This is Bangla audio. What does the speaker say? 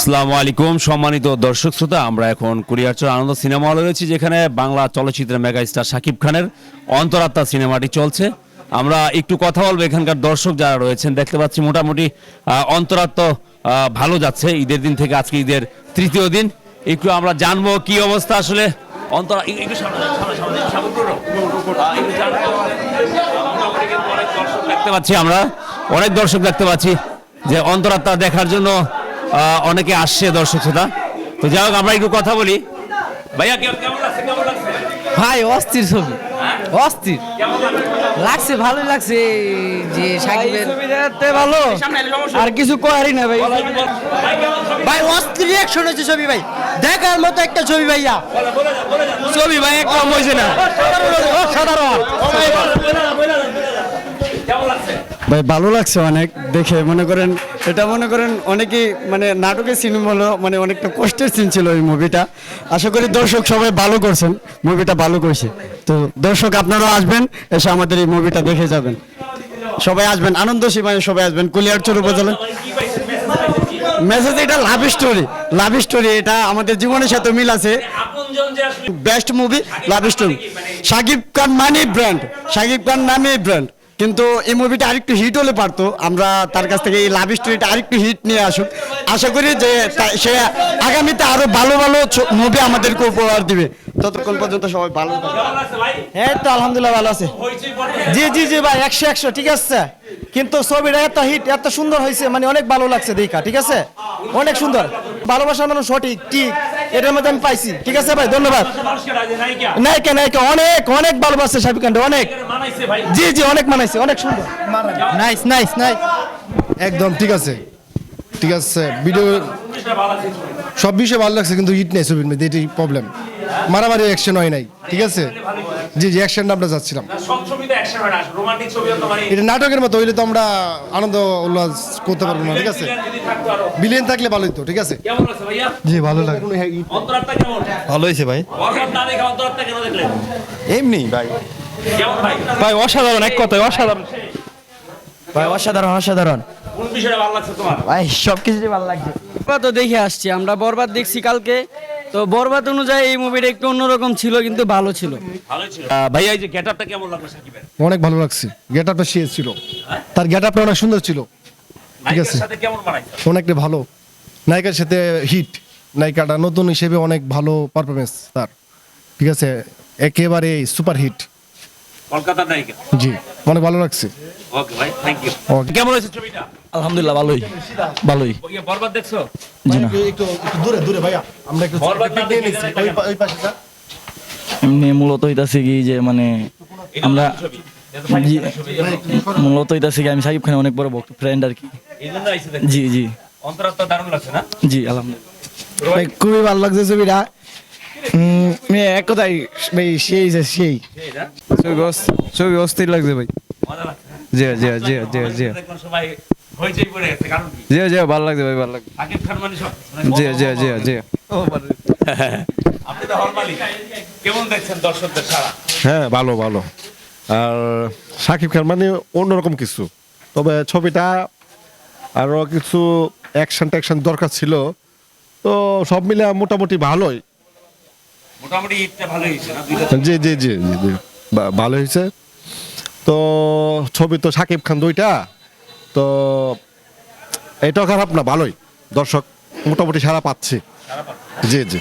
আসসালামু আলাইকুম সম্মানিত দর্শক শ্রোতা আমরা এখন কুরিয়ারচর আনন্দ সিনেমা হলে রয়েছি যেখানে বাংলা চলচ্চিত্রের মেগা স্টার শাকিব খানের অন্তরাত্মা সিনেমাটি চলছে আমরা একটু কথা বলব এখানকার দর্শক যারা রয়েছেন দেখতে পাচ্ছি মোটামুটি অন্তরাত্মা ভালো যাচ্ছে ঈদের দিন থেকে আজকে ঈদের তৃতীয় দিন একটু আমরা জানব কি অবস্থা আসলে দেখতে পাচ্ছি আমরা অনেক দর্শক দেখতে পাচ্ছি যে অন্তরাত্মা দেখার জন্য অনেকে আসছে দর্শক শ্রোতা। তো যাই হোক আমরা একটু কথা বলি। ভাইয়া কেমন লাগছে? কেমন লাগছে? ভাই অস্থির ছবি। অস্থির। লাগছে? ভালোই লাগছে যে সাকিবের। ভালো। আর কিছু কয়ারই না ভাই। ভাই অস্থির রিয়াকশন হয়েছে ছবি ভাই। দেখার মতো একটা ছবি ভাইয়া। বলো, বলে যান, বলে যান। ছবি ভাই একদম হয়েছে না। অসাধারণ বলে যান, বলে যান, বলে যান, বলে যান। কেমন লাগছে ভাই, ভালো লাগছে অনেক দেখে। মনে করেন, এটা মনে করেন অনেকেই মানে নাটকের সিনেমা হলো মানে অনেকটা কষ্টের সিন ছিল এই মুভিটা আশা করি দর্শক সবাই ভালো করছেন মুভিটা ভালো করছে। তো দর্শক আপনারাও আসবেন, এসে আমাদের এই মুভিটা দেখে যাবেন। সবাই আসবেন, আনন্দ সীমায় সবাই আসবেন, কুলিয়ারচর উপজেলা মেসেজ এটা লাভ স্টোরি লাভ স্টোরি এটা আমাদের জীবনের সাথে মিল আছে। Best movie love story Shakib Khan মানে ব্র্যান্ড শাকিব খান নামে ব্র্যান্ড কিন্তু এই মুভিটা আরেকটু হিট হলে পারতো। আমরা তার কাছ থেকে এই লাভ স্টোরিটা আরেকটু হিট নিয়ে আসুক। আশা করি যে সে আগামীতে আরও ভালো ভালো মুভি আমাদেরকে উপহার দিবে। ততক্ষণ পর্যন্ত সবাই ভালো এই তো আলহামদুলিল্লাহ ভালো আছে। জি জি জি ভাই, একশো একশো, ঠিক আছে। কিন্তু ছবিটা এত হিট এত সুন্দর হয়েছে মানে অনেক ভালো লাগছে দেখা, ঠিক আছে? অনেক সুন্দর। ভালোবাসা মানে সঠিক, ঠিক। এটার মধ্যে আমি পাইছি। ঠিক আছে ভাই? ধন্যবাদ। নায়িকা? নায়িকা নায়িকা। অনেক অনেক ভালোবাসে সাবিক অনেক। জি জি অনেক মানাইছে অনেক সুন্দর। Nice nice nice. একদম ঠিক আছে। ঠিক আছে ভিডিও। সব বিষয়ে ভালো লাগছে। কিন্তু হিট নেই ছবির মধ্যে এটাই প্রবলেম মারামারি অ্যাকশন হয় নাই ঠিক আছে? জি জি অ্যাকশনটা আমরা যাচ্ছিলাম। হয় মানে এটা নাটকের মতো হইলে তো আমরা আনন্দ উল্লাস করতে পারব না ঠিক আছে। বিলিয়ন থাকলে ভালোই তো ঠিক আছে? কেমন লাগছে ভাইয়া? জি ভালো লাগে। ভালো হয়েছে ভাই। এমনি ভাই। ভাই? ভাই অসাধারণ এক কথায় অসাধারণ। ভাই অসাধারণ অসাধারণ। কোন বিষয়টা ভালো লাগছে তোমার? ভাই সব কিছুই ভালো লাগছে। তো দেখে আসছি আমরা বরবাদ দেখছি কালকে। তো বরবাদ অনুযায়ী এই মুভিটা একটু অন্যরকম ছিল কিন্তু ভালো ছিল। ভালো ছিল। ভাইয়া এই যে গেটআপটা কেমন লাগল সাকিবের? অনেক ভালো লাগছে। গেট আপটা সে ছিল। তার গেট আপটা অনেক সুন্দর ছিল। ঠিক আছে। সাথে কেমন বানাইছে? অনেকটা ভালো। নায়িকার সাথে হিট। নায়িকাটা নতুন হিসেবে অনেক ভালো পারফরমেন্স তার। ঠিক আছে? একেবারে সুপার হিট কলকাতার নায়িকা। জি অনেক ভালো লাগছে। ওকে ভাই থ্যাংক ইউ কেমন হয়েছে ছবিটা? আলহামদুলিল্লাহ ভালোই। ভালোই। বরবাদ দেখছ? একটু একটু দূরে দূরে ভাইয়া। আমরা একটু বরবাদ ওই পাশে এমনি মূলত হইতাছে কি যে মানে আমরা মূলত হইতাছে কি আমি সাকিব খানের অনেক বড় ভক্ত ফ্রেন্ড আর কি। জি জি। অন্তরাত্মা দারুণ লাগছে না? জি আলহামদুলিল্লাহ। ভাই খুবই ভালো লাগছে ছবিটা। মেয়ে এক কথাই ভাই সেই যে সেই। ছবি অস্থির লাগছে ভাই। মজা লাগছে না? জি জি জি জি জি। জি জি ভালো লাগছে ভাই ভালো লাগছে। মানে। জি জি জি জি আপনি তো কেমন দেখছেন দর্শকদের সারা? হ্যাঁ ভালো ভালো। আর সাকিব খান মানে অন্যরকম কিছু। তবে ছবিটা আরও কিছু অ্যাকশন ট্যাকশন দরকার ছিল। তো সব মিলে মোটামুটি ভালোই। মোটামুটি জি জি জি জি জি। বা- ভালো হয়েছে। তো ছবি তো সাকিব খান দুইটা। তো এটাও খারাপ না ভালোই। দর্শক মোটামুটি সারা পাচ্ছি। জি জি।